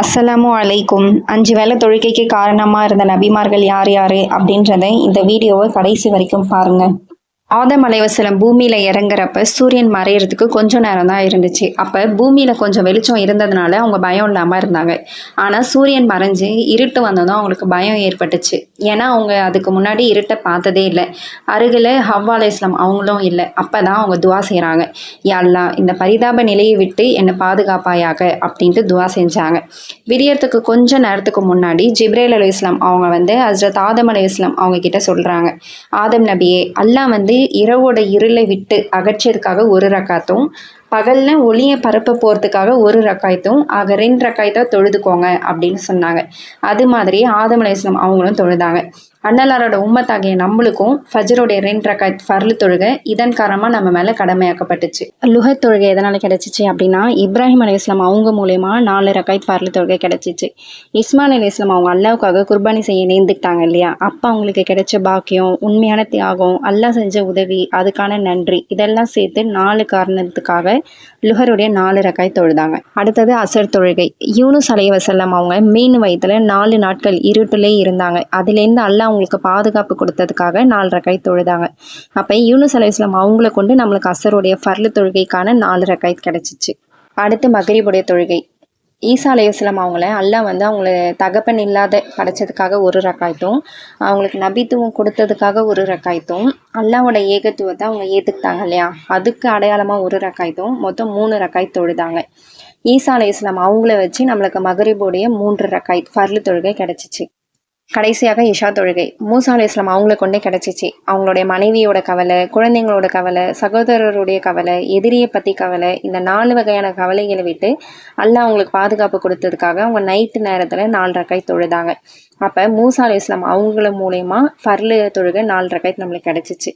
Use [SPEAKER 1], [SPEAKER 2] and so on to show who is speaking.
[SPEAKER 1] அஸ்ஸலாமு அலைக்கும். அஞ்சு வேளை தொழுகைக்கு காரணமாக இருந்த நபிமார்கள் யார் யார் அப்படின்றத இந்த வீடியோவை கடைசி வரைக்கும் பாருங்கள் ஆதம் அலைவசலம் பூமியில் இறங்குறப்ப சூரியன் மறையிறதுக்கு கொஞ்சம் நேரம் தான் இருந்துச்சு. அப்போ பூமியில் கொஞ்சம் வெளிச்சம் இருந்ததுனால அவங்க பயம் இல்லாமல் இருந்தாங்க. ஆனால் சூரியன் மறைஞ்சு இருட்டு வந்ததும் அவங்களுக்கு பயம் ஏற்பட்டுச்சு. ஏன்னா அவங்க அதுக்கு முன்னாடி இருட்டை பார்த்ததே இல்லை. அருகில் ஹவ்வா அலைஸ்லாம் அவங்களும் இல்லை. அப்போ தான் அவங்க துவா செய்கிறாங்க யாழ்லா இந்த பரிதாப நிலையை விட்டு என்னை பாதுகாப்பாயாக அப்படின்ட்டு துவா செஞ்சாங்க. விரியறதுக்கு கொஞ்சம் நேரத்துக்கு முன்னாடி ஜிப்ரேல் அலி இஸ்லாம் அவங்க வந்து ஹஸ்ரத் ஆதம் அலி இஸ்லாம் அவங்க கிட்ட சொல்கிறாங்க ஆதம் நபியே அல்லா வந்து இரவோட இருளை விட்டு அகற்றியதுக்காக ஒரு ரக்காத்தும் பகல்ல ஒளியை பரப்ப போகிறதுக்காக ஒரு ரக்காயத்தும் ஆக ரெண்டு ரக்காயத்தா தொழுதுக்கோங்க அப்படின்னு சொன்னாங்க. அது மாதிரி ஆதமலேசனம் அவங்களும் தொழுதாங்க. அண்ணலாரோட உம்மத்தாகிய நம்மளுக்கும் ஃபஜ்ரோடைய ரெண்டு ரக்காயத் ஃபர்லு தொழுகை இதன் காரணமாக நம்ம மேலே கடமையாக்கப்பட்டுச்சு. லுஹத் தொழுகை எதனால் கிடைச்சிச்சு அப்படின்னா இப்ராஹிம் அலி இஸ்லாம் அவங்க மூலயமா நாலு ரக்காயத் ஃபர்லு தொழுகை கிடைச்சிச்சு. இஸ்மான் அலி இஸ்லாம் அவங்க அல்லாவுக்காக குர்பானி செய்ய நேர்ந்துக்கிட்டாங்க இல்லையா? அப்போ அவங்களுக்கு கிடைச்ச பாக்கியம் உண்மையான தியாகம் அல்லாஹ் செஞ்ச உதவி அதுக்கான நன்றி. இதெல்லாம் சேர்த்து நாலு காரணத்துக்காக லுகருடைய நாலு ரக்காய் தொழுதாங்க. அடுத்தது அசர் தொழுகை. யூனுஸ் அலைய அவங்க மீன் வயத்தில் நாலு நாட்கள் இருட்டிலே இருந்தாங்க. அதுலேருந்து அல்ல அவங்களுக்கு பாதுகாப்பு கொடுத்ததுக்காக நாலு ரக்காய் தொழுதாங்க. அப்போ யூனுஸ் அலைய அவங்கள கொண்டு நம்மளுக்கு அசருடைய ஃபர்லு தொழுகைக்கான நாலு ரக்காய் கிடச்சிச்சு. அடுத்து மகரிபுடைய தொழுகை. ஈசா அலையஸ்லாம் அவங்கள அல்லாஹ் வந்து அவங்கள தகப்பன் இல்லாத படைச்சதுக்காக ஒரு ரக்காயத்தும் அவங்களுக்கு நபித்துவம் கொடுத்ததுக்காக ஒரு ரக்காயத்தும் அல்லாவோட ஏகத்துவத்தை அவங்க ஏற்றுக்கிட்டாங்க இல்லையா? அதுக்கு அடையாளமாக ஒரு ரக்காயத்தும் மொத்தம் மூணு ரக்காய் தொழுதாங்க ஈசா அலையஸ்லாம் அவங்கள வச்சு நம்மளுக்கு மகரிபோடைய மூன்று ரக்காய் ஃபர்லு தொழுகை கிடச்சிச்சு. கடைசியாக இஷா தொழுகை. மூசா அலி இஸ்லாம் அவங்கள கொண்டே கிடச்சிச்சு. அவங்களுடைய மனைவியோட கவலை குழந்தைங்களோட கவலை சகோதரருடைய கவலை எதிரியை பற்றி கவலை இந்த நாலு வகையான கவலைகளை விட்டு அல்லாஹ் அவங்களுக்கு பாதுகாப்பு கொடுத்ததுக்காக அவங்க நைட்டு நேரத்தில் நாலு ரக்காய் தொழுதாங்க. அப்போ மூசா அலி இஸ்லாம் அவங்கள மூலயமா ஃபர்லு தொழுகை நாலு ரக்காய் நம்மளுக்கு கிடச்சிச்சு.